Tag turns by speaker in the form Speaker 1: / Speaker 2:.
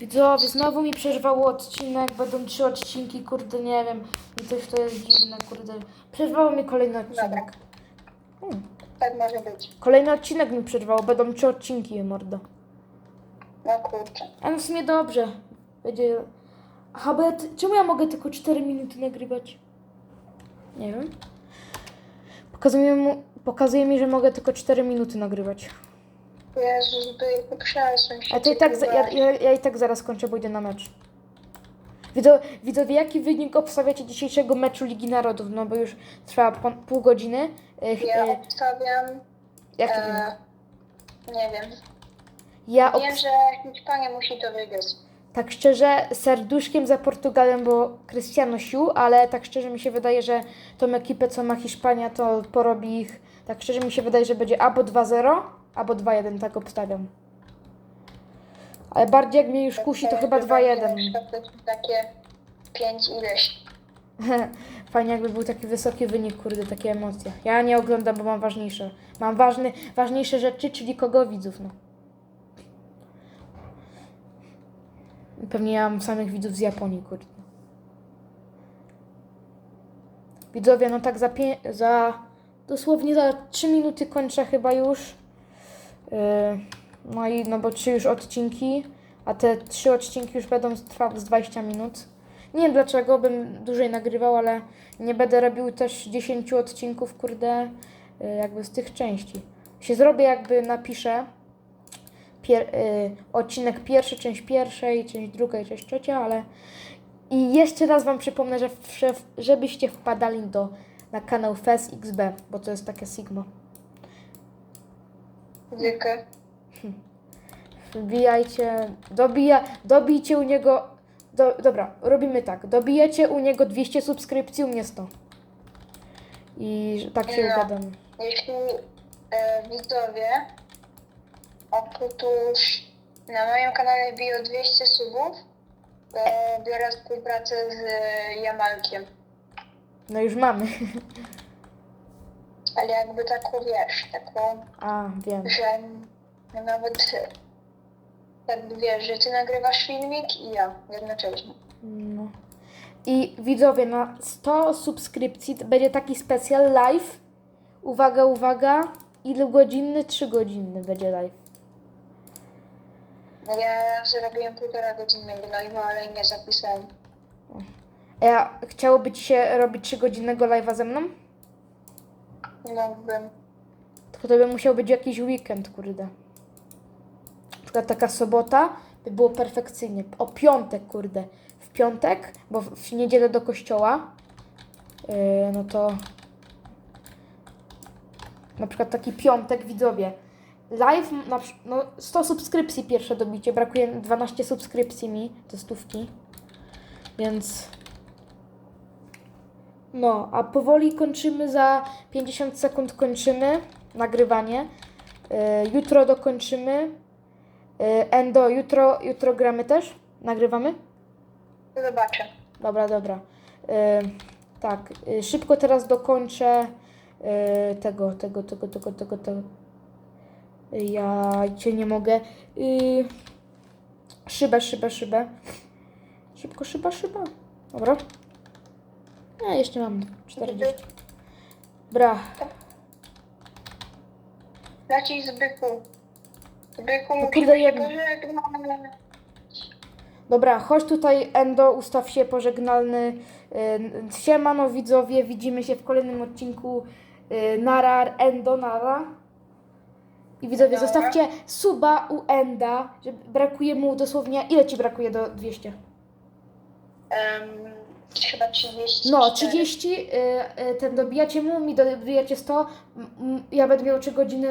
Speaker 1: Widzowie, znowu mi przerwało odcinek, będą trzy odcinki, kurde, nie wiem. I coś to jest dziwne, kurde. Przerwało mi kolejny odcinek. Hmm.
Speaker 2: Tak może być.
Speaker 1: Kolejny odcinek mi przerwało, będą trzy odcinki, mordo.
Speaker 2: No kurczę.
Speaker 1: A no w sumie dobrze. Będzie... Aha, bo ja ty... czemu ja mogę tylko 4 minuty nagrywać? Nie wiem. Pokazuje, mu... Pokazuje mi, że mogę tylko 4 minuty nagrywać.
Speaker 2: Jezus, by się.
Speaker 1: A to i tak, za- ja, ja, ja i tak zaraz kończę, bo idę na mecz. Widzo, widzowie, jaki wynik obstawiacie dzisiejszego meczu Ligi Narodów? No bo już trwa pon- pół godziny. E,
Speaker 2: Ja
Speaker 1: e,
Speaker 2: obstawiam...
Speaker 1: jaki wynik?
Speaker 2: E, nie wiem.
Speaker 1: Ja
Speaker 2: Wiem,
Speaker 1: obs-
Speaker 2: że Hiszpania musi to wygrać.
Speaker 1: tak szczerze serduszkiem za Portugalem, bo Cristiano sił, ale tak szczerze mi się wydaje, że tą ekipę, co ma Hiszpania, to porobi ich. Tak szczerze mi się wydaje, że będzie albo 2-0, albo 2-1, tak obstawiam. Ale bardziej jak mnie już kusi, to chyba 2-1.
Speaker 2: Takie 5 ileś.
Speaker 1: Fajnie jakby był taki wysoki wynik, kurde, takie emocje. Ja nie oglądam, bo mam ważniejsze. Mam ważny, ważniejsze rzeczy, czyli kogo widzów, no. Pewnie ja mam samych widzów z Japonii, kurde. Widzowie, no tak za, za dosłownie za 3 minuty kończę chyba już. Yy, no i no bo trzy już odcinki, a te trzy odcinki już będą trwały z 20 minut. Nie wiem dlaczego bym dłużej nagrywał, ale nie będę robił też 10 odcinków, kurde, y, jakby z tych części. Się zrobię, jakby napiszę pier- y, odcinek pierwszy, część pierwsza i część druga i część trzecia, ale i jeszcze raz Wam przypomnę, że żebyście wpadali do, na kanał FESXB, bo to jest takie Sigma.
Speaker 2: Dykę.
Speaker 1: Wbijajcie, dobija, dobijcie u niego, do, dobra, robimy tak, dobijecie u niego 200 subskrypcji, u mnie 100. I że tak się
Speaker 2: No.
Speaker 1: ugadamy.
Speaker 2: Jeśli e, widzowie otóż na moim kanale bio 200 subów, to biorę współpracę z e, Jamalkiem.
Speaker 1: No już mamy.
Speaker 2: Ale jakby taką wiesz, taką,
Speaker 1: A, wiem.
Speaker 2: że nawet e, jakby wiesz, że ty nagrywasz filmik i ja jednocześnie.
Speaker 1: No. I widzowie, na 100 subskrypcji będzie taki specjal live. Uwaga, uwaga. Ile godzinny? 3 godzinny będzie live.
Speaker 2: No Ja zrobiłem półtora godzinnego live'a, ale nie zapisałem.
Speaker 1: A ja chciałoby ci się robić 3 godzinnego live'a ze mną?
Speaker 2: Mógłbym.
Speaker 1: Tylko to by musiał być jakiś weekend, kurde. Na przykład taka sobota by było perfekcyjnie. O piątek, kurde. W piątek, bo w, niedzielę do kościoła, yy, no to na przykład taki piątek, widzowie. Live, na, no 100 subskrypcji pierwsze dobicie, brakuje 12 subskrypcji mi, to stówki. Więc no, a powoli kończymy za 50 sekund kończymy nagrywanie. Y, jutro dokończymy. Y, Endo, jutro, jutro gramy też? Nagrywamy?
Speaker 2: Zobaczę.
Speaker 1: Dobra, dobra. Y, tak, y, szybko teraz dokończę y, tego, tego, tego, tego, tego, tego. Ja cię nie mogę. Y, szybę, szybę, szybę. Szybko, szyba, szyba. Dobra. Ja jeszcze mam 40. Bra.
Speaker 2: Leci Zbyku. Zbyku,
Speaker 1: No
Speaker 2: musimy
Speaker 1: kurde,
Speaker 2: się
Speaker 1: jedno.
Speaker 2: pożegnać.
Speaker 1: Dobra, chodź tutaj Endo, ustaw się pożegnalny. Y, Siemano widzowie, widzimy się w kolejnym odcinku y, Nara, Endo, Nara. I widzowie,
Speaker 2: Nara.
Speaker 1: zostawcie suba u Enda, że brakuje mu dosłownie, ile ci brakuje do 200?
Speaker 2: Em, chyba 30.
Speaker 1: No, 30, y, y, ten dobijacie mu, mi dobijacie 100, m- m- ja będę miał 3 godziny